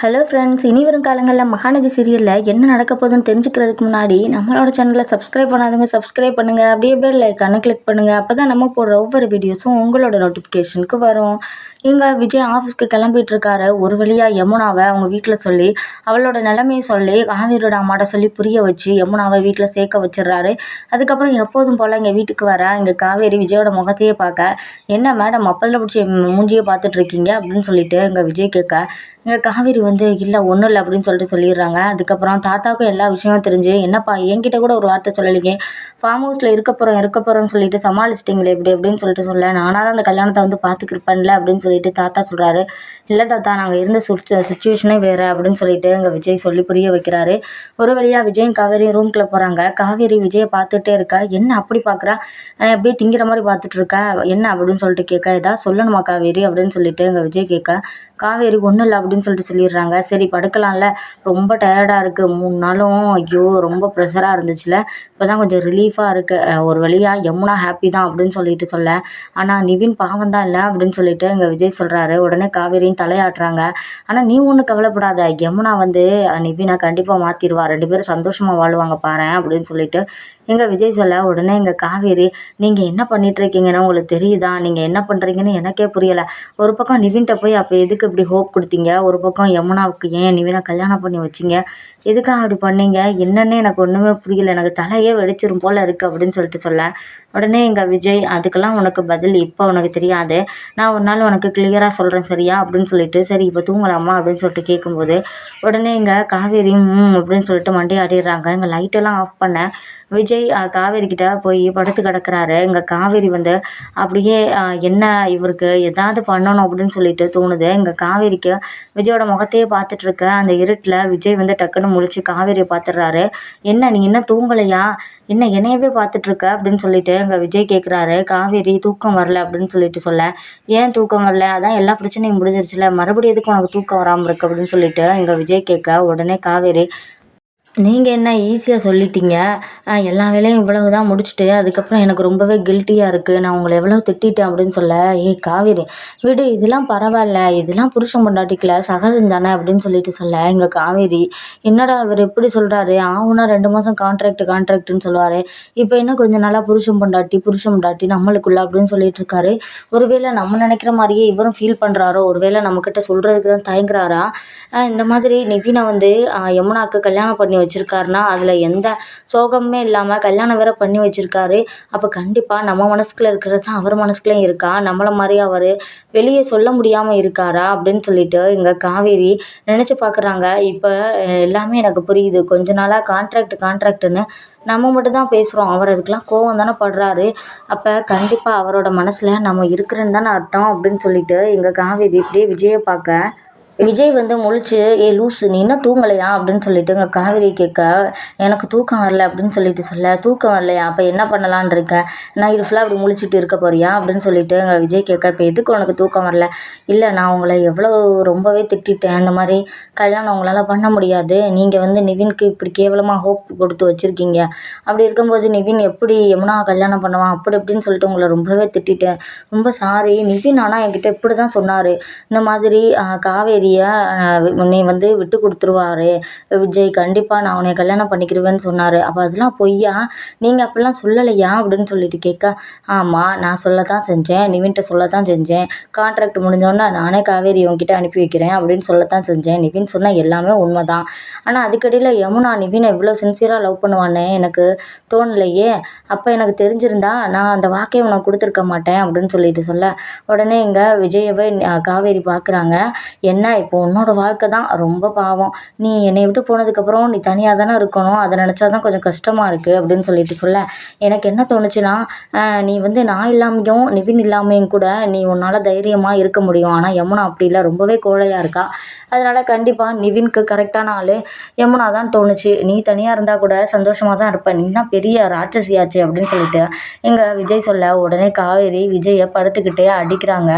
Hello friends இனி வரும் காலங்களில் மகாநதி சீரியலில் என்ன நடக்க போகுதுன்னு தெரிஞ்சுக்கிறதுக்கு முன்னாடி நம்மளோட சேனலை சப்ஸ்கிரைப் பண்ணாதவங்க சப்ஸ்கிரைப் பண்ணுங்கள் அப்படியே பெல் ஐக்கானை கிளிக் பண்ணுங்கள் அப்போ தான் நம்ம போடுற ஒவ்வொரு வீடியோஸும் உங்களோட நோட்டிஃபிகேஷனுக்கு வரும். இங்கே விஜய் ஆஃபீஸ்க்கு கிளம்பிட்டு இருக்காரு. ஒரு வழியாக யமுனாவை அவங்க வீட்டில் சொல்லி அவளோட நிலைமையை சொல்லி காவேரியோட அம்மாட்ட சொல்லி புரிய வச்சு யமுனாவை வீட்டில் சேர்க்க வச்சிடுறாரு. அதுக்கப்புறம் எப்போதும் போல் இங்கே வீட்டுக்கு வர இங்கே காவேரி விஜயோட முகத்தையே பார்க்க என்ன மேடம் அப்பதில் பிடிச்சி மூஞ்சியை பார்த்துட்டு இருக்கீங்க? அப்படின்னு சொல்லிட்டு இங்கே விஜய் கேட்க காவேரி வந்து இல்லை ஒன்றும் இல்லை அப்படின்னு சொல்லிட்டு சொல்லிடுறாங்க. அதுக்கப்புறம் தாத்தாவுக்கும் எல்லா விஷயமும் தெரிஞ்சு என்னப்பா என்கிட்ட கூட ஒரு வார்த்தை சொல்லலையே. ஃபார்ம் ஹவுஸில் இருக்க போகிறோம் இருக்க போகிறோம்னு சொல்லிட்டு சமாளிச்சிட்டிங்களே இப்படி அப்படின்னு சொல்லிட்டு சொல்ல நானாக தான் அந்த கல்யாணத்தை வந்து பார்த்துக்கிருப்பேன்ல அப்படின்னு சொல்லிட்டு தாத்தா சொல்கிறாரு இல்லை தாத்தா நாங்கள் இருந்த சுச்சு சுச்சுவேஷனே வேறு அப்படின்னு சொல்லிட்டு எங்கள் விஜய் சொல்லி புரிய வைக்கிறாரு. ஒரு வழியாக விஜயும் காவேரியும் ரூம்குள்ளே போகிறாங்க காவேரி விஜயை பார்த்துட்டே இருக்கா. என்ன அப்படி பார்க்குறா அப்படியே திங்கிற மாதிரி பார்த்துட்டு இருக்கா என்ன? அப்படின்னு சொல்லிட்டு கேட்க ஏதாவது சொல்லணுமா காவேரி? அப்படின்னு சொல்லிட்டு இங்கே விஜய் கேட்க காவேரி ஒன்றும் இல்லை அப்படின்னு சொல்லிட்டு சொல்லிடுறாங்க. சரி படுக்கலாம்ல. ரொம்ப டயர்டாக இருக்குது மூணு நாளும் ஐயோ ரொம்ப ப்ரெஷராக இருந்துச்சுல. இப்போ தான் கொஞ்சம் ரிலீஃபாக இருக்குது ஒரு வழியாக யமுனா ஹாப்பி தான் அப்படின்னு சொல்லிட்டு சொல்ல. ஆனால் நிவின் பாவம் தான் இல்லை அப்படின்னு சொல்லிட்டு இங்கே விஜய் சொல்கிறாரு உடனே காவேரியும் தலையாட்டுறாங்க. ஆனால் நீ ஒன்றும் கவலைப்படாத. யமுனா வந்து நிவினை கண்டிப்பாக மாற்றிடுவா ரெண்டு பேரும் சந்தோஷமாக வாழ்வாங்க பாரு அப்படின்னு சொல்லிட்டு எங்கள் விஜய் சொல்ல உடனே எங்கள் காவேரி நீங்கள் என்ன பண்ணிட்டு இருக்கீங்கன்னு உங்களுக்கு தெரியுதா? நீங்கள் என்ன பண்ணுறீங்கன்னு எனக்கே புரியலை. ஒரு பக்கம் நிவின்ட்ட போய் அப்போ எதுக்கு இப்படி ஹோப் கொடுத்தீங்க? ஒரு பக்கம் யமுனாவுக்கு ஏன் நிவினை கல்யாணம் பண்ணி வச்சிங்க? எதுக்காக அப்படி பண்ணீங்க? என்னன்னு எனக்கு ஒன்றுமே புரியல. எனக்கு தலையே வெடிச்சிரும் போல் இருக்குது அப்படின்னு சொல்லிட்டு சொல்ல. உடனே எங்கள் விஜய் அதுக்கெல்லாம் உனக்கு பதில் இப்போ உனக்கு தெரியாது. நான் ஒரு நாள் உனக்கு கிளியராக சொல்கிறேன் சரியா? அப்படின்னு சொல்லிட்டு சரி இப்போ தூங்கலாமா? அப்படின்னு சொல்லிட்டு கேட்கும்போது உடனே இங்கே காவேரி ம் அப்படின்னு சொல்லிட்டு மண்டி ஆடிடுறாங்க இங்கே லைட்டெல்லாம் ஆஃப் பண்ண விஜய் காவேரி கிட்ட போய் படுத்து கிடக்குறாரு. இங்கே காவேரி வந்து அப்படியே என்ன இவருக்கு? எதாவது பண்ணணும் அப்படின்னு சொல்லிட்டு தோணுது. இங்கே காவேரிக்கு விஜயோட முகத்தையே பார்த்துட்ருக்க அந்த இருட்டில் விஜய் வந்து டக்குன்னு முழிச்சு காவேரியை பார்த்துடுறாரு. என்ன நீ இன்னும் தூங்கலையா? என்ன என்னையவே பார்த்துட்ருக்க அப்படின்னு சொல்லிட்டு இங்கே விஜய் கேட்குறாரு காவேரி தூக்கம் வரல அப்படின்னு சொல்லிட்டு சொல்ல. ஏன் தூக்கம் வரல? அதான் எல்லா பிரச்சனையும் முடிஞ்சிருச்சுல. மறுபடியும் எதுக்கு உனக்கு தூக்கம் வராமல் இருக்கு? அப்படின்னு சொல்லிட்டு இங்கே விஜய் கேட்க உடனே காவேரி நீங்கள் என்ன ஈஸியாக சொல்லிட்டீங்க? எல்லா வேலையும் இவ்வளவு தான் முடிச்சுட்டு அதுக்கப்புறம் எனக்கு ரொம்பவே கில்ட்டியாக இருக்குது நான் உங்களை எவ்வளோ திட்டிட்டேன் அப்படின்னு சொல்ல ஏய் காவேரி விடு இதெல்லாம் பரவாயில்ல. இதெல்லாம் புருஷன் பொண்டாட்டிக்கல சகஜம் தானே அப்படின்னு சொல்லிட்டு சொல்ல இங்கே காவேரி என்னடா அவர் எப்படி சொல்கிறாரு ஆகுனா ரெண்டு மாதம் கான்ட்ராக்ட் கான்ட்ராக்ட்னு சொல்லுவார். இப்போ என்ன கொஞ்சம் நாளாக புருஷன் பொண்டாட்டி புருஷன் பொண்டாட்டி நம்மளுக்குள்ள அப்படின்னு சொல்லிட்டு இருக்காரு. ஒருவேளை நம்ம நினைக்கிற மாதிரியே இவரும் ஃபீல் பண்ணுறாரோ ஒருவேளை நம்மக்கிட்ட சொல்கிறதுக்கு தான் தயங்குறாரா? இந்த மாதிரி நிவினை வந்து யமுனாவுக்கு கல்யாணம் பண்ணி வச்சுருக்காருன்னா அதில் எந்த சோகமுமே இல்லாமல் கல்யாணம் வேறு பண்ணி வச்சுருக்காரு. அப்போ கண்டிப்பாக நம்ம மனசுக்குள்ளே இருக்கிறது தான் அவர் மனசுக்குள்ளேயும் இருக்கா? நம்மளை மாதிரி அவர் வெளியே சொல்ல முடியாமல் இருக்காரா? அப்படின்னு சொல்லிட்டு இங்கே காவேரி நினச்சி பார்க்குறாங்க இப்போ எல்லாமே எனக்கு புரியுது. கொஞ்ச நாளாக கான்ட்ராக்ட் கான்ட்ராக்டுன்னு நம்ம மட்டும் தான் பேசுகிறோம் அவர் அதுக்கெலாம் கோவம் தானே படுறாரு. அப்போ கண்டிப்பாக அவரோட மனசில் நம்ம இருக்கிறேன்னு தானே அர்த்தம் அப்படின்னு சொல்லிட்டு எங்கள் காவேரி இப்படியே விஜயை பார்க்க விஜய் வந்து முழிச்சு ஏ லூசு நீ இன்னும் தூங்கலையா? அப்படின்னு சொல்லிட்டு இங்கே காவேரி கேட்க எனக்கு தூக்கம் வரல அப்படின்னு சொல்லிட்டு சொல்ல தூக்கம் வரலையா? அப்போ என்ன பண்ணலான் இருக்க? இது ஃபுல்லாக அப்படி முழிச்சிட்டு இருக்க போறியா? அப்படின்னு சொல்லிட்டு இங்கே விஜய் கேட்க இப்போ எதுக்கு உனக்கு தூக்கம் வரல? இல்லை நான் உங்களை எவ்வளோ ரொம்பவே திட்டிட்டேன். அந்த மாதிரி கல்யாணம் உங்களால் பண்ண முடியாது. நீங்கள் வந்து நிவின்க்கு இப்படி கேவலமாக ஹோப் கொடுத்து வச்சுருக்கீங்க. அப்படி இருக்கும்போது நிவின் எப்படி எம்னா கல்யாணம் பண்ணுவான்? அப்படி இப்படின்னு சொல்லிட்டு உங்களை ரொம்பவே திட்டிட்டேன். ரொம்ப சாரி நிவின் ஆனால் என்கிட்ட இப்படி தான் சொன்னார். இந்த மாதிரி காவேரி காவேரியை நீ வந்து விட்டு கொடுத்துருவாரு. விஜய் கண்டிப்பாக நான் உன்னை கல்யாணம் பண்ணிக்கிருவேன்னு சொன்னார். அப்போ அதெல்லாம் பொய்யா? நீங்கள் அப்படிலாம் சொல்லலையா? அப்படின்னு சொல்லிட்டு கேட்க ஆமாம் நான் சொல்ல தான் செஞ்சேன். நிவின்கிட்ட சொல்ல தான் செஞ்சேன். கான்ட்ராக்ட் முடிஞ்சோடனே நானே காவேரி உங்ககிட்ட அனுப்பி வைக்கிறேன் அப்படின்னு சொல்ல தான் செஞ்சேன். நிவின் சொன்னால் எல்லாமே உண்மை தான் ஆனால் அதுக்கடியில் யமுனா நிவினை இவ்வளோ சின்சியராக லவ் பண்ணுவானே எனக்கு தோணலையே. அப்போ எனக்கு தெரிஞ்சிருந்தா நான் அந்த வாக்கை உனக்கு கொடுத்துருக்க மாட்டேன் அப்படின்னு சொல்லிட்டு சொல்ல. உடனே இங்கே விஜயவை காவேரி பார்க்குறாங்க என்ன இப்போ உன்னோட வாழ்க்கை தான் ரொம்ப பாவம். நீ என்னை விட்டு போனதுக்கப்புறம் நீ தனியாக தானே இருக்கணும். அதை நினச்சா தான் கொஞ்சம் கஷ்டமாக இருக்குது அப்படின்னு சொல்லிட்டு சொல்ல. எனக்கு என்ன தோணுச்சுன்னா நீ வந்து நான் இல்லாமையும் நிவின் இல்லாமையும் கூட நீ உன்னால் தைரியமாக இருக்க முடியும். ஆனால் யமுனா அப்படி இல்லை. ரொம்பவே கோழையாக இருக்கா. அதனால் கண்டிப்பாக நிவின்க்கு கரெக்டான ஆள் யமுனா தான் தோணுச்சு. நீ தனியாக இருந்தால் கூட சந்தோஷமாக தான் இருப்ப. நீ தான் பெரிய ராட்சசியாச்சு அப்படின்னு சொல்லிட்டு எங்கள் விஜய் சொல்ல உடனே காவேரி விஜயை படுத்துக்கிட்டே அடிக்கிறாங்க.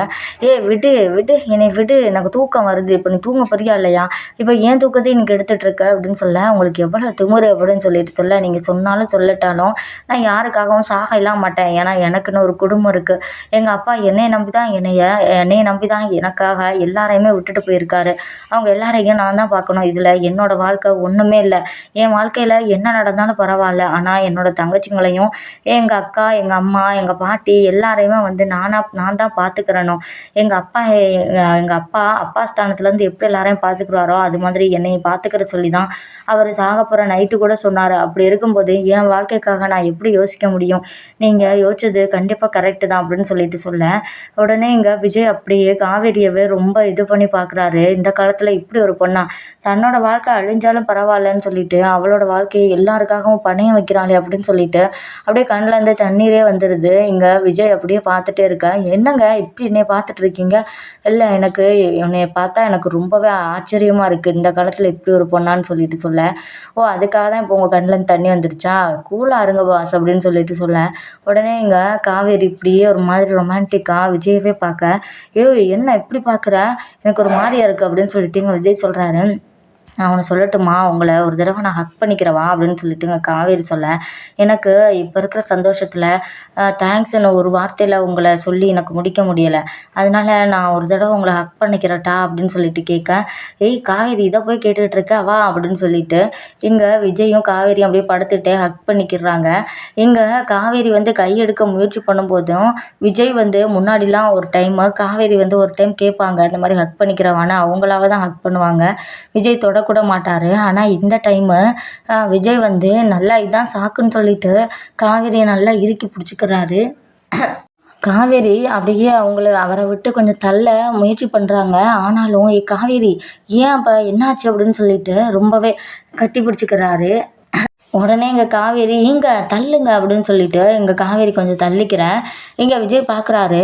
ஏ விடு விடு. என்னை விடு. எனக்கு தூக்கம் வருது. ஆகுது இப்போ நீ தூங்க போறியா இல்லையா? இப்போ ஏன் தூக்கத்தையும் எனக்கு கெடுத்துட்டு அப்படின்னு சொல்ல உங்களுக்கு எவ்வளோ திமிரு அப்படின்னு சொல்லிட்டு சொல்ல நீங்கள் சொன்னாலும் சொல்லட்டாலும் நான் யாருக்காகவும் சாக இல்லாம மாட்டேன். ஏன்னா எனக்குன்னு ஒரு குடும்பம் இருக்குது எங்கள் அப்பா என்னையை நம்பி தான் என்னைய என்னையை நம்பி தான் எனக்காக எல்லாரையுமே விட்டுட்டு போயிருக்காரு. அவங்க எல்லாரையும் நான் தான் பார்க்கணும். இதில் என்னோடய வாழ்க்கை ஒன்றுமே இல்லை. என் வாழ்க்கையில் என்ன நடந்தாலும் பரவாயில்ல. ஆனால் என்னோடய தங்கச்சிங்களையும் எங்கள் அக்கா எங்கள் அம்மா எங்கள் பாட்டி எல்லாரையுமே வந்து நானாக நான் தான் பார்த்துக்கிறணும். எங்கள் அப்பா எங்கள் அப்பா அப்பா ஸ்தானத்துலேருந்து எப்படி எல்லாரையும் பார்த்துக்குறாரோ அது மாதிரி என்னையும் பார்த்துக்கிற சொல்லி தான் அவர் சாக போகிற நைட்டு கூட சொன்னார். அப்படி இருக்கும்போது என் வாழ்க்கைக்காக நான் எப்படி யோசிக்க முடியும்? நீங்கள் யோசிச்சது கண்டிப்பாக கரெக்டு தான் அப்படின்னு சொல்லிட்டு சொல்ல. உடனே இங்கே விஜய் அப்படியே காவேரியவே ரொம்ப இது பண்ணி பார்க்குறாரு இந்த காலத்தில் இப்படி ஒரு பொண்ணா? தன்னோட வாழ்க்கை அழிஞ்சாலும் பரவாயில்லன்னு சொல்லிட்டு அவளோட வாழ்க்கையை எல்லாருக்காகவும் பணையம் வைக்கிறாளே அப்படின்னு சொல்லிட்டு அப்படியே கண்ணில் இருந்து தண்ணீரே வந்துடுது இங்கே விஜய் அப்படியே பார்த்துட்டே இருக்க. என்னங்க இப்படி என்னை பார்த்துட்டு இருக்கீங்க? இல்லை எனக்கு என்னை பார்த்தா எனக்கு ரொம்பவே ஆச்சரியமாக இருக்குது இந்த காலத்தில் இப்படி ஒரு பொண்ணான்னு சொல்லிட்டு சொல்ல. ஓ அதுக்காக தான் இப்போ உங்கள் கண்ணில் தண்ணி வந்துருச்சா? கூலாக இருங்க பாஸ் அப்படின்னு சொல்லிட்டு சொல்ல. உடனே இங்கே காவேரி இப்படியே ஒரு மாதிரி ரொமான்டிக்காக விஜயவே பார்க்க. ஏய் என்ன இப்படி பார்க்குற? எனக்கு ஒரு மாதிரியாக இருக்குது அப்படின்னு சொல்லிட்டு இங்கே விஜய் சொல்கிறாரு நான் ஒன்று சொல்லட்டுமா? உங்களை ஒரு தடவை நான் ஹக் பண்ணிக்கிறவா அப்படின்னு சொல்லிட்டுங்க காவேரி சொல்ல. எனக்கு இப்போ இருக்கிற சந்தோஷத்தில் தேங்க்ஸ்னு ஒரு வார்த்தையில் உங்களை சொல்லி எனக்கு முடிக்க முடியலை. அதனால நான் ஒரு தடவை உங்களை ஹக் பண்ணிக்கிறட்டா அப்படின்னு சொல்லிட்டு கேட்க ஏய் காவேரி இதை போய் கேட்டுக்கிட்டு இருக்க வா அப்படின்னு சொல்லிட்டு இங்கே விஜயும் காவேரியும் அப்படியே படுத்துகிட்டே ஹக் பண்ணிக்கிறாங்க. இங்கே காவேரி வந்து கையெடுக்க முயற்சி பண்ணும்போதும் விஜய் வந்து முன்னாடிலாம் ஒரு டைமு காவேரி வந்து ஒரு டைம் கேட்பாங்க இந்த மாதிரி ஹக் பண்ணிக்கிறவான்னு அவங்களாவே தான் ஹக் பண்ணுவாங்க. விஜய் தொட கூட மாட்டார். ஆனால் இந்த டைமு விஜய் வந்து நல்லா இதான் சாக்குன்னு சொல்லிட்டு காவேரியை நல்லா இறுக்கி பிடிச்சிக்கிறாரு. காவேரி அப்படியே அவங்கள அவரை விட்டு கொஞ்சம் தள்ள முயற்சி பண்ணுறாங்க ஆனாலும் ஏ காவேரி ஏன் அப்போ என்னாச்சு அப்படின்னு சொல்லிட்டு ரொம்பவே கட்டி பிடிச்சிக்கிறாரு. உடனே எங்கள் காவேரி இங்கே தள்ளுங்க அப்படின்னு சொல்லிட்டு எங்கள் காவேரி கொஞ்சம் தள்ளிக்கிறேன் இங்கே விஜய் பார்க்குறாரு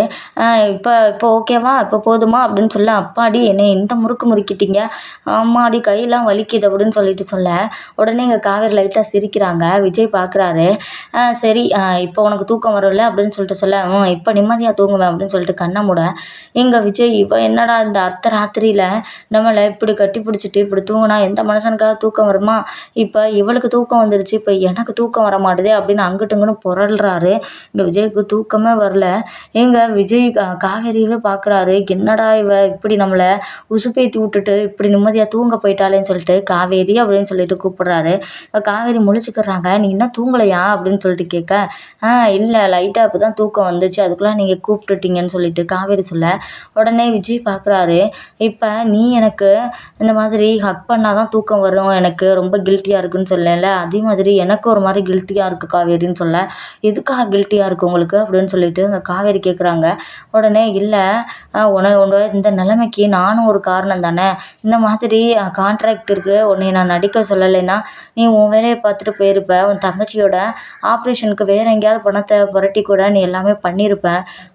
இப்போ இப்போ ஓகேவா இப்போ போதுமா? அப்படின்னு சொல்ல அப்பாடி என்னை இந்த முறுக்கு முறுக்கிட்டீங்க. அம்மாடி கையெல்லாம் வலிக்குது அப்படின்னு சொல்லிட்டு சொல்ல உடனே எங்கள் காவேரி லைட்டாக சிரிக்கிறாங்க. விஜய் பார்க்குறாரு சரி. இப்போ உனக்கு தூக்கம் வரும்ல? அப்படின்னு சொல்லிட்டு சொல்ல இப்போ நிம்மதியாக தூங்குவேன் அப்படின்னு சொல்லிட்டு கண்ணை மூட இங்கே விஜய் இப்போ என்னடா இந்த அர்த்த ராத்திரியில் நம்மளை இப்படி கட்டி பிடிச்சிட்டு இப்படி தூங்கினா எந்த மனுஷனுக்காக தூக்கம் வருமா? இப்போ இவளுக்கு தூக்கம் வந்து வந்துருச்சு இப்போ எனக்கு தூக்கம் வர மாட்டுதே அப்படின்னு அங்கிட்டுங்கன்னு புரள்றாரு. இங்கே விஜய்க்கு தூக்கமே வரல. ஏங்க விஜய் காவேரியவே பார்க்குறாரு என்னடா இவ? இப்படி நம்மளை உசுப்பேத்தி விட்டுட்டு இப்படி நிம்மதியாக தூங்க போயிட்டாளேன்னு சொல்லிட்டு காவேரி அப்படின்னு சொல்லிட்டு கூப்பிடுறாரு. காவேரி முழிச்சுக்கிறாங்க. நீ என்ன தூங்கலையா? அப்படின்னு சொல்லிட்டு கேட்க ஆ இல்லை. லைட்டாக இப்போ தான் தூக்கம் வந்துச்சு. அதுக்குலாம் நீங்கள் கூப்பிட்டுட்டீங்கன்னு சொல்லிட்டு காவேரி சொல்ல உடனே விஜய் பார்க்குறாரு இப்போ நீ எனக்கு இந்த மாதிரி ஹக் பண்ணால் தான் தூக்கம் வரும். எனக்கு ரொம்ப கில்ட்டியாக இருக்குன்னு சொல்லல அதே மாதிரி எனக்கு ஒரு மாதிரி கில்ட்டியாக இருக்குது காவேரின்னு சொல்ல. எதுக்காக கில்ட்டியாக இருக்குது உங்களுக்கு அப்படின்னு சொல்லிட்டு அங்கே காவேரி கேட்குறாங்க உடனே இல்லை உன உன்னோட இந்த நிலைமைக்கு நானும் ஒரு காரணம் தானே. இந்த மாதிரி கான்ட்ராக்ட் இருக்குது உன்னை நான் நடிக்க சொல்லலைன்னா நீ உன் வேலையை பார்த்துட்டு போயிருப்ப. உன் தங்கச்சியோட ஆப்ரேஷனுக்கு வேறு எங்கேயாவது பணத்தை புரட்டி கூட நீ எல்லாமே பண்ணியிருப்ப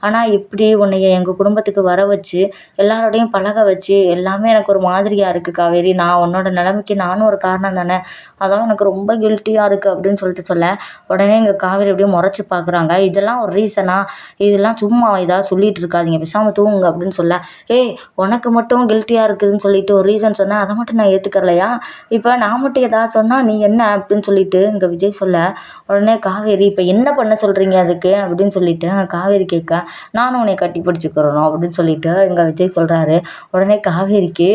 ஆனால் இப்படி உன்னைய எங்கள் குடும்பத்துக்கு வர வச்சு எல்லாரோடையும் பழக வச்சு எல்லாமே எனக்கு ஒரு மாதிரியாக இருக்குது காவேரி. நான் உன்னோட நிலைமைக்கு நானும் ஒரு காரணம் தானே. அதான் எனக்கு ரொம்ப கில்ட் குவாலிட்டியாக இருக்குது அப்படின்னு சொல்லிட்டு சொல்ல உடனே எங்கள் காவேரி அப்படியே முறைச்சி பார்க்குறாங்க இதெல்லாம் ஒரு ரீசனா இதெல்லாம் சும்மா ஏதாவது சொல்லிகிட்டு இருக்காதீங்க. பேசாமல் தூங்குங்க அப்படின்னு சொல்ல ஏய் உனக்கு மட்டும் கில்ட்டியாக இருக்குதுன்னு சொல்லிட்டு ஒரு ரீசன் சொன்னேன் அதை மட்டும் நான் ஏற்றுக்கலையா இப்போ நான் மட்டும் ஏதாவது சொன்னால் நீ என்ன அப்படின்னு சொல்லிட்டு இங்கே விஜய் சொல்ல உடனே காவேரி இப்போ என்ன பண்ண சொல்கிறீங்க அதுக்கு? அப்படின்னு சொல்லிட்டு காவேரி கேட்க நானும் உன்னை கட்டி பிடிச்சிக்கிறணும் அப்படின்னு சொல்லிட்டு இங்கே விஜய் சொல்கிறாரு உடனே காவேரிக்கு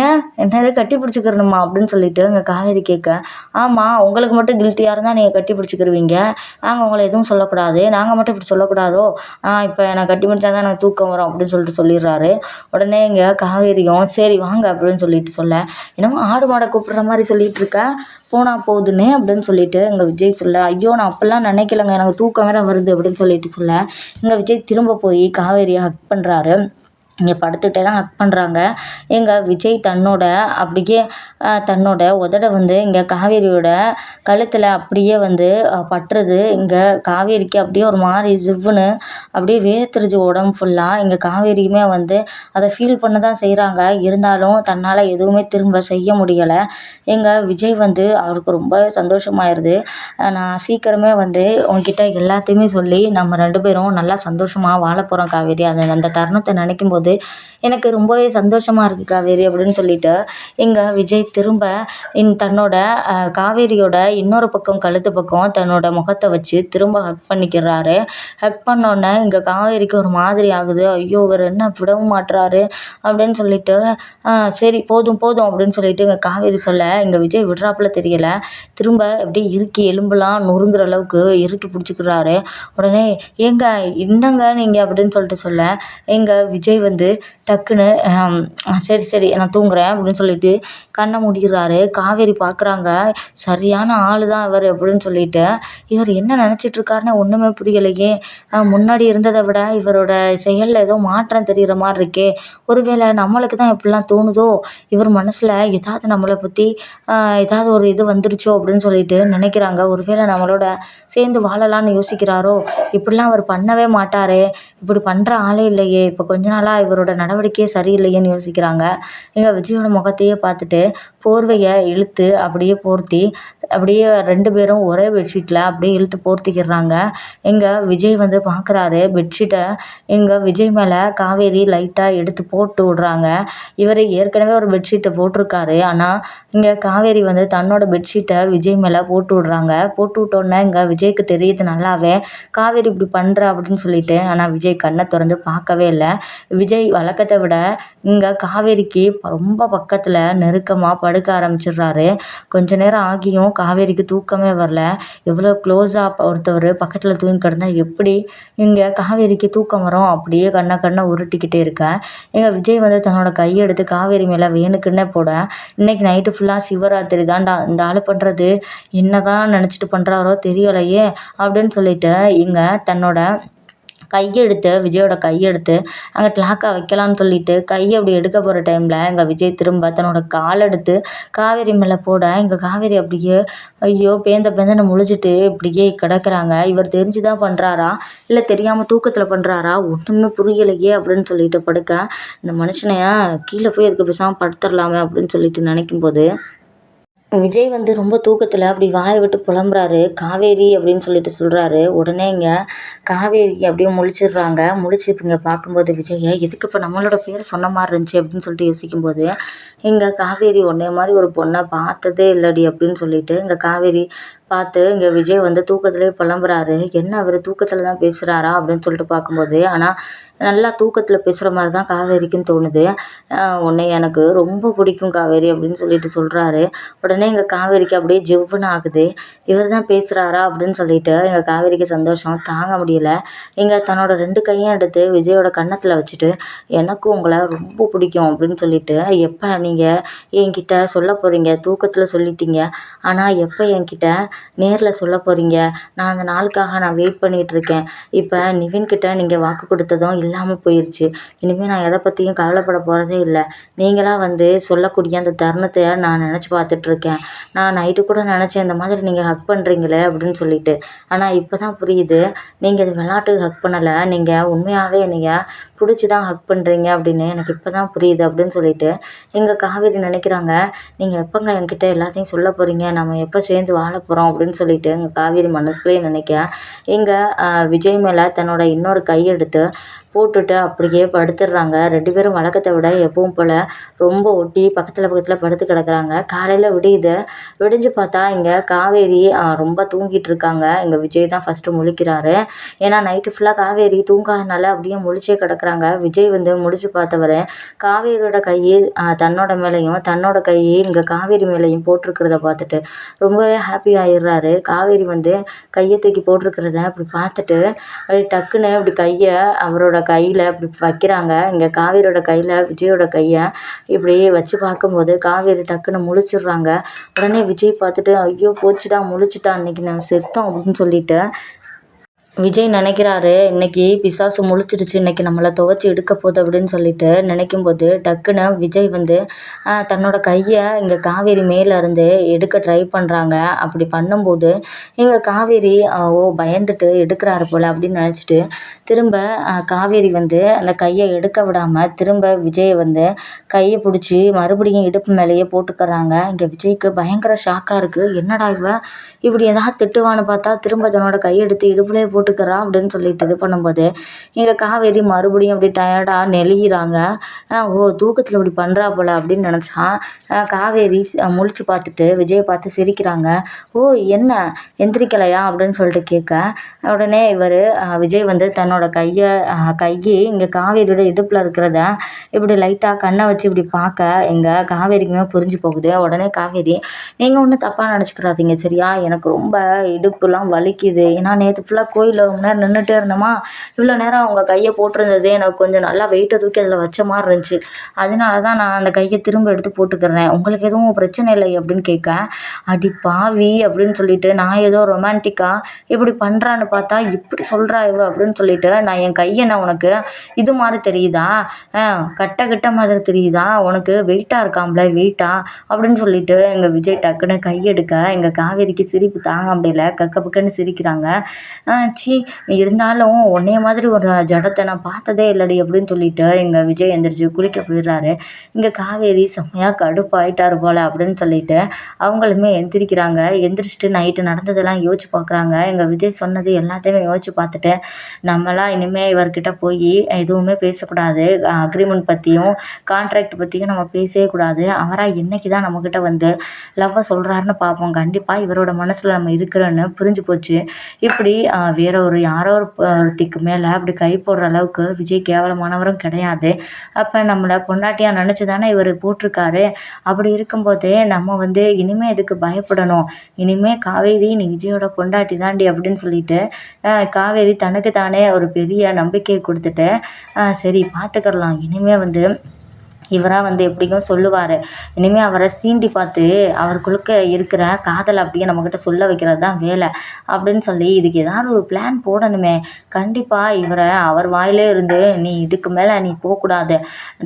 ஏன் என்னது கட்டி பிடிச்சிக்கிறணுமா அப்படின்னு சொல்லிட்டு இங்கே காவேரி கேட்க ஆமாம் உங்களுக்கு உங்களுக்கு மட்டும் கில்ட்டியாக இருந்தால் நீங்கள் கட்டி பிடிச்சிக்கிருவீங்க. நாங்கள் உங்களை எதுவும் சொல்லக்கூடாது. நாங்கள் மட்டும் இப்படி சொல்லக்கூடாதோ? இப்போ நான் கட்டி பிடிச்சா தான் எனக்கு தூக்கம் வரும் அப்படின்னு சொல்லிட்டு சொல்லிடுறாரு. உடனே இங்கே காவேரியும் சரி வாங்க அப்படின்னு சொல்லிட்டு சொல்ல. என்னமோ ஆடு மாடை கூப்பிடுற மாதிரி சொல்லிகிட்டு இருக்க. போனால் போகுதுன்னு அப்படின்னு சொல்லிட்டு இங்கே விஜய் சொல்ல. ஐயோ நான் அப்போல்லாம் நினைக்கலங்க. எனக்கு தூக்கம் வேற வருது அப்படின்னு சொல்லிட்டு சொல்ல. இங்கே விஜய் திரும்ப போய் காவேரியை ஹக் பண்ணுறாரு இங்கே படுத்துக்கிட்டே தான் ஹக் பண்ணுறாங்க எங்கள் விஜய் தன்னோட அப்படியே தன்னோட உதட வந்து இங்கே காவேரியோட கழுத்தில் அப்படியே வந்து பட்டுறது. இங்கே காவேரிக்கு அப்படியே ஒரு மாதிரி ஜிவ்வுன்னு அப்படியே வேர்த்துருச்சு உடம்பு ஃபுல்லாக இங்கே காவேரியுமே வந்து அதை ஃபீல் பண்ண தான் செய்கிறாங்க இருந்தாலும் தன்னால் எதுவுமே திரும்ப செய்ய முடியலை. எங்கள் விஜய் வந்து அவருக்கு ரொம்ப சந்தோஷமாயிருது. நான் சீக்கிரமே வந்து உன்கிட்ட எல்லாத்தையுமே சொல்லி நம்ம ரெண்டு பேரும் நல்லா சந்தோஷமாக வாழ போகிறோம் காவேரி. அந்த அந்த தருணத்தை நினைக்கும் போது பார்க்கும்போது எனக்கு ரொம்பவே சந்தோஷமாக இருக்குது காவேரி அப்படின்னு சொல்லிட்டு. எங்கள் விஜய் திரும்ப இன் தன்னோட காவேரியோட இன்னொரு பக்கம் கழுத்து பக்கம் தன்னோட முகத்தை வச்சு திரும்ப ஹக் பண்ணிக்கிறாரு. ஹக் பண்ணோடனே இங்கே காவேரிக்கு ஒரு மாதிரி ஆகுது. ஐயோ இவர் என்ன விடவும் மாட்டுறாரு அப்படின்னு சொல்லிட்டு சரி போதும் போதும் அப்படின்னு சொல்லிட்டு இங்கே காவேரி சொல்ல இங்கே விஜய் விடுறாப்புல தெரியல. திரும்ப அப்படியே இறுக்கி எலும்புலாம் நொறுங்குற அளவுக்கு இறுக்கி பிடிச்சிக்கிறாரு. உடனே ஏங்க என்னங்க நீங்கள் அப்படின்னு சொல்லிட்டு சொல்ல எங்கள் விஜய் வந்து வந்து டக்குன்னு சரி சரி நான் தூங்குகிறேன் அப்படின்னு சொல்லிட்டு கண்ணை மூடிடுறாரு. காவேரி பார்க்குறாங்க. சரியான ஆள் தான் இவர் அப்படின்னு சொல்லிட்டு. இவர் என்ன நினச்சிட்ருக்காருன்னு ஒன்றுமே புரியலையே. முன்னாடி இருந்ததை விட இவரோட செயலில் ஏதோ மாற்றம் தெரிகிற மாதிரி இருக்கே. ஒருவேளை நம்மளுக்கு தான் எப்படிலாம் தோணுதோ? இவர் மனசில் ஏதாவது நம்மளை பற்றி ஏதாவது ஒரு இது வந்துருச்சோ அப்படின்னு சொல்லிட்டு நினைக்கிறாங்க. ஒருவேளை நம்மளோட சேர்ந்து வாழலாம்னு யோசிக்கிறாரோ? இப்படிலாம் அவர் பண்ணவே மாட்டாரே. இப்படி பண்ணுற ஆளே இல்லையே. இப்போ கொஞ்ச நாளாக இவரோட நடவடிக்கையே சரியில்லையேன்னு யோசிக்கிறாங்க. எங்கள் விஜயோட முகத்தையே பார்த்துட்டு போர்வையை இழுத்து அப்படியே போர்த்தி அப்படியே ரெண்டு பேரும் ஒரே பெட்ஷீட்டில் அப்படியே இழுத்து போர்த்திக்கிறாங்க. இங்கே விஜய் வந்து பார்க்குறாரு பெட்ஷீட்டை இங்கே விஜய் மேலே காவேரி லைட்டாக எடுத்து போட்டு விட்றாங்க. இவர் ஏற்கனவே ஒரு பெட்ஷீட்டை போட்டிருக்காரு. ஆனால் இங்கே காவேரி வந்து தன்னோட பெட்ஷீட்டை விஜய் மேலே போட்டு விட்றாங்க. போட்டு விட்டோன்னே இங்கே விஜய்க்கு தெரியுது நல்லாவே. காவேரி இப்படி பண்ணுறா அப்படின்னு சொல்லிட்டு ஆனால் விஜய் கண்ணை திறந்து பார்க்கவே இல்லை. விஜய் வழக்கத்தை விட இங்கே காவேரிக்கு ரொம்ப பக்கத்தில் நெருக்கமாக படுக்க ஆரம்பிச்சிடுறாரு. கொஞ்ச நேரம் ஆகியும் காவேரிக்கு தூக்கமே வரல. எவ்வளோ க்ளோஸாக ஒருத்தவர் பக்கத்தில் தூங்கி கிடந்தா எப்படி இங்கே காவேரிக்கு தூக்கம் வரும்? அப்படியே கண்ணை கண்ணை உருட்டிக்கிட்டே இருக்கேன் எங்கள் விஜய் வந்து தன்னோட கையை எடுத்து காவேரி மேலே வேணுக்குன்னே போட இன்றைக்கி நைட்டு ஃபுல்லாக சிவராத்திரி தான்டா இந்த ஆள் பண்ணுறது என்ன தான் நினச்சிட்டு பண்ணுறாரோ தெரியலையே அப்படின்னு சொல்லிட்டு இங்கே தன்னோட கையெடுத்து விஜயோட கையெடுத்து அங்கே லாக்காக வைக்கலாம்னு சொல்லிட்டு கையை அப்படி எடுக்க போகிற டைமில் எங்கள் விஜய் திரும்ப தன்னோட கால் எடுத்து காவேரி மேலே போட இங்கே காவேரி அப்படியே ஐயோ பேந்த பேந்தனை முழிச்சிட்டு இப்படியே கிடக்குறாங்க. இவர் தெரிஞ்சு தான் பண்ணுறாரா இல்லை தெரியாமல் தூக்கத்தில் பண்ணுறாரா ஒன்றுமே புரியலையே அப்படின்னு சொல்லிட்டு படுக்க இந்த மனுஷனையா கீழே போய் அதுக்கு பேசாமல் படுத்துடலாமே அப்படின்னு சொல்லிட்டு நினைக்கும் போது விஜய் வந்து ரொம்ப தூக்கத்தில் அப்படி வாயை விட்டு புலம்புறாரு. காவேரி அப்படின்னு சொல்லிட்டு சொல்கிறாரு உடனே இங்கே காவேரி அப்படியே முழிச்சிடுறாங்க. முழிச்சு இப்போ இங்கே பார்க்கும்போது விஜயை எதுக்கு இப்போ நம்மளோட பேர் சொன்ன மாதிரி இருந்துச்சு? அப்படின்னு சொல்லிட்டு யோசிக்கும்போது இங்கே காவேரி உன்னைய மாதிரி ஒரு பொண்ணை பார்த்ததே இல்லடி அப்படின்னு சொல்லிட்டு இங்கே காவேரி பார்த்து இங்கே விஜய் வந்து தூக்கத்துலேயே புலம்புறாரு. என்ன அவர் தூக்கத்தில் தான் பேசுகிறாரா அப்படின்னு சொல்லிட்டு பார்க்கும்போது ஆனால் நல்லா தூக்கத்தில் பேசுகிற மாதிரி தான் காவேரிக்குன்னு தோணுது. உன்னை எனக்கு ரொம்ப பிடிக்கும் காவேரி அப்படின்னு சொல்லிட்டு சொல்கிறாரு உடனே எங்கள் காவேரிக்கு அப்படியே ஜிவ்வுன்னு ஆகுது. இவர் தான் பேசுகிறாரா அப்படின்னு சொல்லிட்டு எங்கள் காவேரிக்கு சந்தோஷம். தாங்க முடியல. இங்கே தன்னோட ரெண்டு கையும் எடுத்து விஜயோட கன்னத்தில் வச்சுட்டு எனக்கும் உங்களை ரொம்ப பிடிக்கும் அப்படின்னு சொல்லிட்டு எப்போ நீங்கள் என்கிட்ட சொல்ல போகிறீங்க தூக்கத்தில் சொல்லிட்டீங்க. ஆனால் எப்போ என்கிட்ட நேரில் சொல்ல போகிறீங்க நான் அந்த நாளுக்காக நான் வெயிட் பண்ணிகிட்ருக்கேன் இப்போ நிவின்கிட்ட நீங்கள் வாக்கு கொடுத்ததும் இல்லாமல் போயிடுச்சு இனிமேல் நான் எதை பற்றியும் கவலைப்பட போகிறதே இல்லை. நீங்களாக வந்து சொல்லக்கூடிய அந்த தருணத்தை நான் நினச்சி பார்த்துட்ருக்கேன் நான் நைட்டு கூட நினச்சேன் இந்த மாதிரி நீங்கள் ஹக் பண்ணுறீங்களே அப்படின்னு சொல்லிட்டு. ஆனால் இப்போ தான் புரியுது. நீங்கள் இது விளாட்டுக்கு ஹக் பண்ணலை. நீங்கள் உண்மையாகவே என்னைய பிடிச்சி தான் ஹக் பண்ணுறீங்க அப்படின்னு எனக்கு இப்போ தான் புரியுது அப்படின்னு சொல்லிட்டு எங்கள் காவேரி நினைக்கிறாங்க நீங்கள் எப்போங்க என்கிட்ட எல்லாத்தையும் சொல்ல போகிறீங்க நம்ம எப்போ சேர்ந்து வாழ போகிறோம் அப்படின்னு சொல்லிட்டு எங்கள் காவேரி மனசுக்குள்ளேயே நினைக்க இங்கே விஜய் மேலே தன்னோட இன்னொரு கையெடுத்து போட்டுட்டு அப்படியே படுத்துடுறாங்க. ரெண்டு பேரும் வழக்கத்தை விட எப்பவும் போல் ரொம்ப ஒட்டி பக்கத்தில் பக்கத்தில் படுத்து கிடக்குறாங்க. காலையில் விடியுது. விடிஞ்சு பார்த்தா இங்கே காவேரி ரொம்ப தூங்கிட்டு இருக்காங்க. இங்கே விஜய் தான் ஃபஸ்ட்டு முழிக்கிறாரு. ஏன்னா நைட்டு ஃபுல்லாக காவேரி தூங்காதனால அப்படியே முழிச்சே கிடக்குறாங்க. விஜய் வந்து முழிச்சு பார்த்தவர் காவேரியோட கையை தன்னோட மேலேயும் தன்னோட கையை இங்கே காவேரி மேலேயும் போட்டிருக்கிறத பார்த்துட்டு ரொம்பவே ஹாப்பி ஆயிடுறாரு. காவேரி வந்து கையை தூக்கி போட்டிருக்கிறத அப்படி பார்த்துட்டு அப்படி டக்குன்னு அப்படி கையை அவரோட கையில் இப்படி வைக்கிறாங்க. இங்கே காவேரியோட கையில் விஜயோட கையை இப்படி வச்சு பார்க்கும்போது காவேரி டக்குன்னு முழிச்சிடுறாங்க. உடனே விஜய் பார்த்துட்டு ஐயோ போச்சுடா முழிச்சிட்டா அன்னைக்கு நான் செத்தோம் அப்படின்னு சொல்லிட்டு விஜய் நினைக்கிறாரு இன்னைக்கு பிசாசு முழிச்சிருச்சு இன்னைக்கு நம்மளை துவச்சி எடுக்க போகுது அப்படின்னு சொல்லிட்டு நினைக்கும்போது டக்குன்னு விஜய் வந்து தன்னோட கையை இங்கே காவேரி மேலேருந்து எடுக்க ட்ரை பண்ணுறாங்க அப்படி பண்ணும்போது இங்கே காவேரி ஓ பயந்துட்டு எடுக்கிறாரு போல் அப்படின்னு நினச்சிட்டு திரும்ப காவேரி வந்து அந்த கையை எடுக்க விடாமல் திரும்ப விஜயை வந்து கையை பிடிச்சி மறுபடியும் இடுப்பு மேலேயே போட்டுக்கிறாங்க. இங்கே விஜய்க்கு பயங்கர ஷாக்காக இருக்குது என்னடா இவ? இப்படி எதாவது திட்டுவான்னு பார்த்தா திரும்ப தன்னோட கையெடுத்து இடுப்புலேயே போட்டுக்கிறா அப்படின்னு சொல்லிட்டு இது பண்ணும்போது இங்கே காவேரி மறுபடியும் அப்படி டயர்டாக நெளிகிறாங்க ஓ தூக்கத்தில் இப்படி பண்ணுறா போல அப்படின்னு நினச்சான் காவேரி முழிச்சு பார்த்துட்டு விஜயை பார்த்து சிரிக்கிறாங்க. ஓ என்ன? எந்திரிக்கலையா? அப்படின்னு சொல்லிட்டு கேட்க. உடனே இவர் விஜய் வந்து தன்னோட கையை கையை இங்கே காவேரியோட இடுப்பில் இருக்கிறத இப்படி லைட்டாக கண்ணை வச்சு இப்படி பார்க்க எங்கள் காவேரிக்குமே புரிஞ்சு போகுது. உடனே காவேரி நீங்கள் ஒன்றும் தப்பாக நினச்சிக்கிறாதீங்க சரியா? எனக்கு ரொம்ப இடுப்புலாம் வலிக்குது. ஏன்னா நேற்று ஃபுல்லாக கோயில் கோயிலில் ரொம்ப நேரம் நின்றுட்டே இருந்தோமா? இவ்வளோ நேரம் அவங்க கையை போட்டிருந்தது எனக்கு கொஞ்சம் நல்லா வெயிட்டை தூக்கி அதில் வச்ச மாதிரி இருந்துச்சு. அதனால தான் நான் அந்த கையை திரும்ப எடுத்து போட்டுக்கிறேன். உங்களுக்கு எதுவும் பிரச்சனை இல்லை அப்படின்னு கேட்க அடி பாவி அப்படின்னு சொல்லிட்டு நான் ஏதோ ரொமான்டிக்காக இப்படி பண்ணுறான்னு பார்த்தா இப்படி சொல்கிறா இவ அப்படின்னு சொல்லிட்டு நான் என் கையை நான் உனக்கு இது மாதிரி தெரியுதா? கட்ட கட்ட மாதிரி தெரியுதா? உனக்கு வெயிட்டாக இருக்காம்ல வெயிட்டா அப்படின்னு சொல்லிட்டு எங்கள் விஜய் டக்குன்னு கையெடுக்க எங்கள் காவேரிக்கு சிரிப்பு தாங்க முடியல. கக்க பக்கன்னு சிரிக்கிறாங்க. சி இருந்தாலும் உன்னைய மாதிரி ஒரு ஜடத்தை நான் பார்த்ததே இல்லடி அப்படின்னு சொல்லிட்டு எங்கள் விஜய் எந்திரிச்சு குளிக்க போயிடுறாரு. இங்கே காவேரி செம்மையாக கடுப்பாயிட்டாரு போல் அப்படின்னு சொல்லிட்டு அவங்களுமே எந்திரிக்கிறாங்க. எந்திரிச்சிட்டு நைட்டு நடந்ததெல்லாம் யோசிச்சு பார்க்குறாங்க எங்கள் விஜய் சொன்னது எல்லாத்தையுமே யோசிச்சு பார்த்துட்டு நம்மளாம் இனிமேல் இவர்கிட்ட போய் எதுவுமே பேசக்கூடாது. அக்ரிமெண்ட் பற்றியும் கான்ட்ராக்ட் பற்றியும் நம்ம பேசவே கூடாது. அவராக என்னைக்கு தான் நம்மக்கிட்ட வந்து லவ்வை சொல்கிறாருன்னு பார்ப்போம் கண்டிப்பாக இவரோட மனசில் நம்ம இருக்கிறோன்னு புரிஞ்சு போச்சு. இப்படி வேற ஒரு யாரோ ஒரு ஒருத்திக்கு மேலே அப்படி கை போடுற அளவுக்கு விஜய் கேவலமானவரும் கிடையாது. அப்போ நம்மளை பொண்டாட்டியாக நினச்சி தானே இவர் போட்டிருக்காரு. அப்படி இருக்கும்போதே நம்ம வந்து இனிமேல் இதுக்கு பயப்படணும்? இனிமேல் காவேரி நீ விஜயோட பொண்டாட்டி தாண்டி அப்படின்னு சொல்லிட்டு காவேரி தனக்கு தானே ஒரு பெரிய நம்பிக்கையை கொடுத்துட்டு சரி பார்த்துக்கிடலாம் இனிமேல் வந்து இவராக வந்து எப்படியும் சொல்லுவார். இனிமேல் அவரை சீண்டி பார்த்து அவருக்குள்ளுக்க இருக்கிற காதலை அப்படியே நம்மக்கிட்ட சொல்ல வைக்கிறது தான் வேலை அப்படின்னு சொல்லி இதுக்கு ஏதாவது ஒரு பிளான் போடணுமே. கண்டிப்பாக இவரை அவர் வாயிலே இருந்து நீ இதுக்கு மேலே நீ போகக்கூடாது.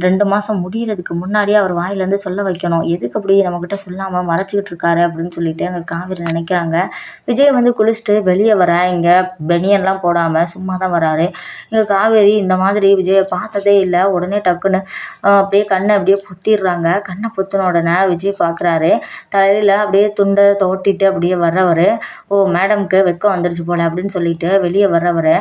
ரெண்டு மாதம் முடிகிறதுக்கு முன்னாடியே அவர் வாயிலேருந்து சொல்ல வைக்கணும். எதுக்கு அப்படி நம்மக்கிட்ட சொல்லாமல் மறைச்சிக்கிட்டு இருக்காரு அப்படின்னு சொல்லிட்டு அங்கே காவிரி நினைக்கிறாங்க. விஜய் வந்து குளிச்சுட்டு வெளியே வர இங்கே பெனியன்லாம் போடாமல் சும்மா தான் வராரு. இங்கே காவேரி இந்த மாதிரி விஜயை பார்த்ததே இல்லை. உடனே டக்குன்னு அப்படியே கண்ணை அப்படியே பொத்திடுறாங்க. கண்ணை பொத்தின உடனே விஜய் பார்க்குறாரு தலையில் அப்படியே துண்டை தோட்டிட்டு அப்படியே வர்றவர். ஓ மேடம்க்கு வெக்கம் வந்துருச்சு போல் அப்படின்னு சொல்லிட்டு வெளியே வர்றவர்.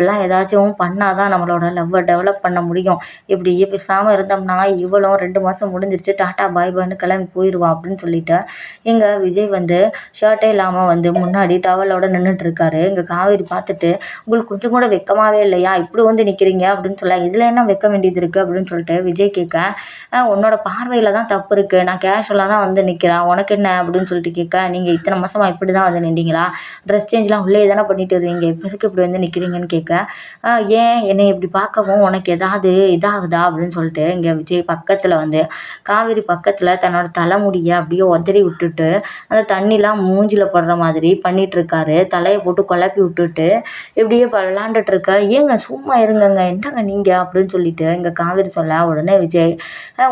இப்படிலாம் ஏதாச்சும் பண்ணால் தான் நம்மளோட லவ்வை டெவலப் பண்ண முடியும். இப்படியே பேசாமல் இருந்தோம்னா இவளும் ரெண்டு மாதம் முடிஞ்சிருச்சு டாட்டா பாய் பாய்னு கிளம்பி போயிடுவா அப்படின்னு சொல்லிட்டு எங்கள் விஜய் வந்து ஷர்ட்டே இல்லாமல் வந்து முன்னாடி டவலோட நின்றுட்டுருக்காரு எங்கள் காவேரி பார்த்துட்டு உங்களுக்கு கொஞ்சம் கூட வெக்கமாகவே இல்லையா? இப்படி வந்து நிற்கிறீங்க அப்படின்னு சொல்ல இதில் என்ன வைக்க வேண்டியது இருக்குது அப்படின்னு சொல்லிட்டு விஜய் கேட்க உன்னோட பார்வையில் தான் தப்பு இருக்குது நான் கேஷுவலாக தான் வந்து நிற்கிறேன் உனக்கு என்ன? அப்படின்னு சொல்லிட்டு கேட்க நீங்கள் இத்தனை மாதமாக இப்படி தான் வந்து நின்றீங்களா? ட்ரெஸ் சேஞ்ச்லாம் உள்ளே தானே பண்ணிட்டு இருக்கீங்க. இப்போதுக்கு இப்படி வந்து நிற்கிறீங்கன்னு கேட்க. ஏன் என்னை இப்படி பார்க்கவும்? உனக்கு ஏதாவது இதாகுதா? அப்படின்னு சொல்லிட்டு இங்கே விஜய் பக்கத்தில் வந்து காவேரி பக்கத்தில் தன்னோட தலைமுடியை அப்படியே உதறி விட்டுட்டு அந்த தண்ணிலாம் மூஞ்சில் படுற மாதிரி பண்ணிகிட்ருக்காரு தலையை போட்டு குழப்பி விட்டுட்டு இப்படியே விளாண்டுட்டு இருக்க ஏங்க சும்மா இருங்கங்க. என்னங்க நீங்கள் அப்படின்னு சொல்லிட்டு இங்கே காவேரி சொல்ல உடனே விஜய்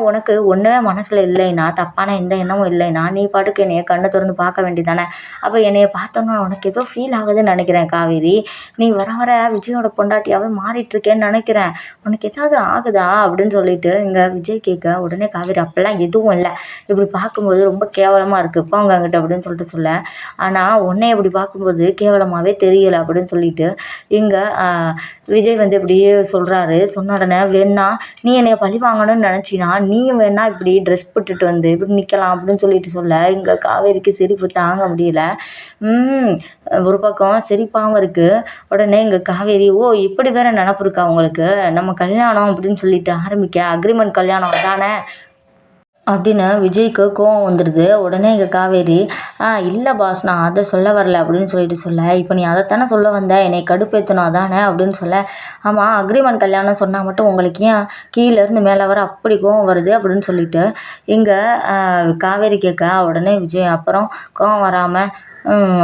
உனக்கு ஒன்றுமே மனசில் இல்லைனா தப்பான எந்த எண்ணமும் இல்லைனா நீ பாட்டுக்கு என்னைய கண்ணை திறந்து பார்க்க வேண்டியதானே? அப்போ என்னைய பார்த்தோன்னா உனக்கு ஏதோ ஃபீல் ஆகுதுன்னு நினைக்கிறேன் காவேரி. நீ வர வர விஜய் விஜயோட பொண்டாட்டியாகவே மாறிட்டுருக்கேன்னு நினைக்கிறேன். உனக்கு ஏதாவது ஆகுதா? அப்படின்னு சொல்லிட்டு இங்கே விஜய் கேட்க உடனே காவேரி அப்போல்லாம் எதுவும் இல்லை. இப்படி பார்க்கும்போது ரொம்ப கேவலமாக இருக்குது போங்க அங்கிட்ட அப்படின்னு சொல்லிட்டு சொல்ல. ஆனால் உன்னை இப்படி பார்க்கும்போது கேவலமாகவே தெரியலை அப்படின்னு சொல்லிட்டு இங்கே விஜய் வந்து இப்படியே சொல்கிறாரு சொன்ன உடனே வேணா நீ என்னைய பழி வாங்கணும்னு நினச்சினா நீயும் வேணா இப்படி ட்ரெஸ் போட்டுட்டு வந்து இப்படி நிற்கலாம் அப்படின்னு சொல்லிட்டு சொல்ல. இங்கே காவேரிக்கு சிரிப்பு தாங்க முடியல. ஒரு பக்கம் சிரிப்பாகவும் இருக்குது உடனே இங்கே காவேரி சரி ஓ இப்படி வேற நினப்பு இருக்கா உங்களுக்கு? நம்ம கல்யாணம் அப்படின்னு சொல்லிட்டு ஆரம்பிக்க அக்ரிமெண்ட் கல்யாணம் அதானே? அப்படின்னு விஜய்க்கு கோவம் வந்துடுது உடனே இங்கே காவேரி ஆ இல்லை பாஸ் நான் அதை சொல்ல வரல அப்படின்னு சொல்லிட்டு சொல்ல இப்போ நீ அதைத்தானே சொல்ல வந்த? என்னை கடுப்பேற்றணும் அதானே? அப்படின்னு சொல்ல ஆமாம் அக்ரிமெண்ட் கல்யாணம் சொன்னால் மட்டும் உங்களுக்கு ஏன் கீழேருந்து மேலே வர அப்படி கோவம் வருது? அப்படின்னு சொல்லிட்டு இங்கே காவேரி கேட்க உடனே விஜய் அப்புறம் கோவம் வராமல்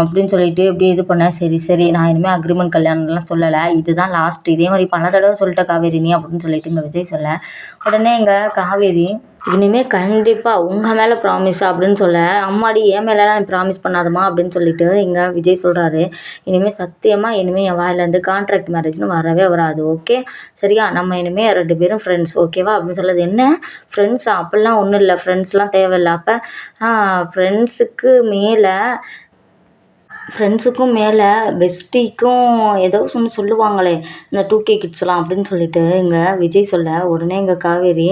அப்படின்னு சொல்லிட்டு அப்படியே இது பண்ணேன் சரி சரி நான் இனிமேல் அக்ரிமெண்ட் கல்யாணம்லாம் சொல்லலை. இதுதான் லாஸ்ட் இதே மாதிரி பல தடவை சொல்லிட்ட காவேரி நீ அப்படின்னு சொல்லிட்டு இங்கே விஜய் சொல்ல. உடனே இங்கே காவேரி இனிமேல் கண்டிப்பாக உங்கள் மேலே ப்ராமிஸ் அப்படின்னு சொல்ல. அம்மாடி என் மேலெலாம் ப்ராமிஸ் பண்ணாதம்மா அப்படின்னு சொல்லிட்டு இங்கே விஜய் சொல்கிறாரு இனிமேல் சத்தியமாக இனிமேல் என் வாயிலேருந்து கான்ட்ராக்ட் மேரேஜ்னு வரவே வராது ஓகே சரியா? நம்ம இனிமேல் ரெண்டு பேரும் ஃப்ரெண்ட்ஸ் ஓகேவா அப்படின்னு சொல்லுது என்ன? ஃப்ரெண்ட்ஸா அப்படிலாம் ஒன்றும் இல்லை. ஃப்ரெண்ட்ஸ்லாம் தேவையில்ல. அப்போ ஃப்ரெண்ட்ஸுக்கு மேலே ஃப்ரெண்ட்ஸுக்கும் மேலே பெஸ்ட்டிக்கும் ஏதோ ஒன்று சொல்லுவாங்களே இந்த டூ கே கிட்ஸ்லாம் அப்படின்னு சொல்லிட்டு இங்கே விஜய் சொல்ல உடனே இங்கே காவேரி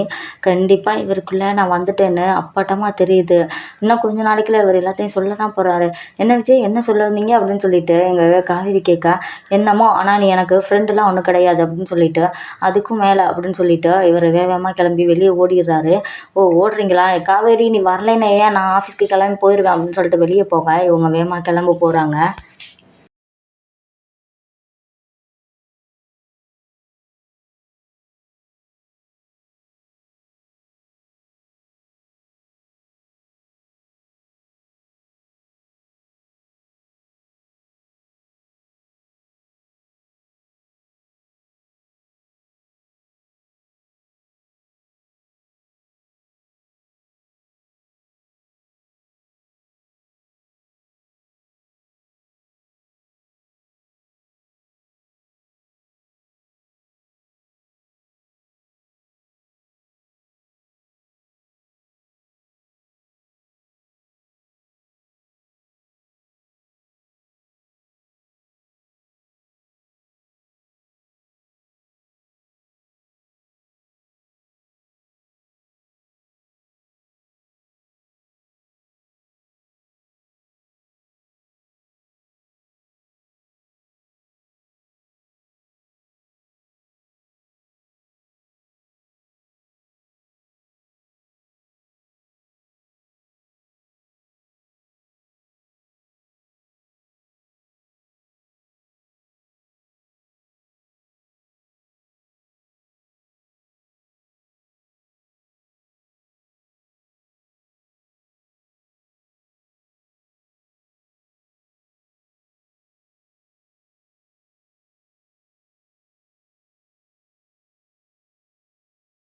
கண்டிப்பாக இவருக்குள்ளே நான் வந்துட்டேன்னு அப்பட்டமாக தெரியுது. இன்னும் கொஞ்ச நாளைக்குள்ள இவர் எல்லாத்தையும் சொல்ல தான் போகிறாரு என்ன விஜய் என்ன சொல்ல வந்தீங்க? அப்படின்னு சொல்லிட்டு எங்கள் காவேரி கேட்க என்னமோ ஆனால் நீ எனக்கு ஃப்ரெண்டுலாம் ஒன்றும் கிடையாது அப்படின்னு சொல்லிட்டு அதுக்கும் மேலே அப்படின்னு சொல்லிட்டு இவர் வேகமாக கிளம்பி வெளியே ஓடிடுறாரு. ஓ ஓடுறீங்களா? காவேரி நீ வரலைன்னே ஏன் நான் ஆஃபீஸ்க்கு கிளம்பி போயிடுவேன் அப்படின்னு சொல்லிட்டு வெளியே போக இவங்க வேகமாக கிளம்ப போகிறாங்க இருந்தாங்க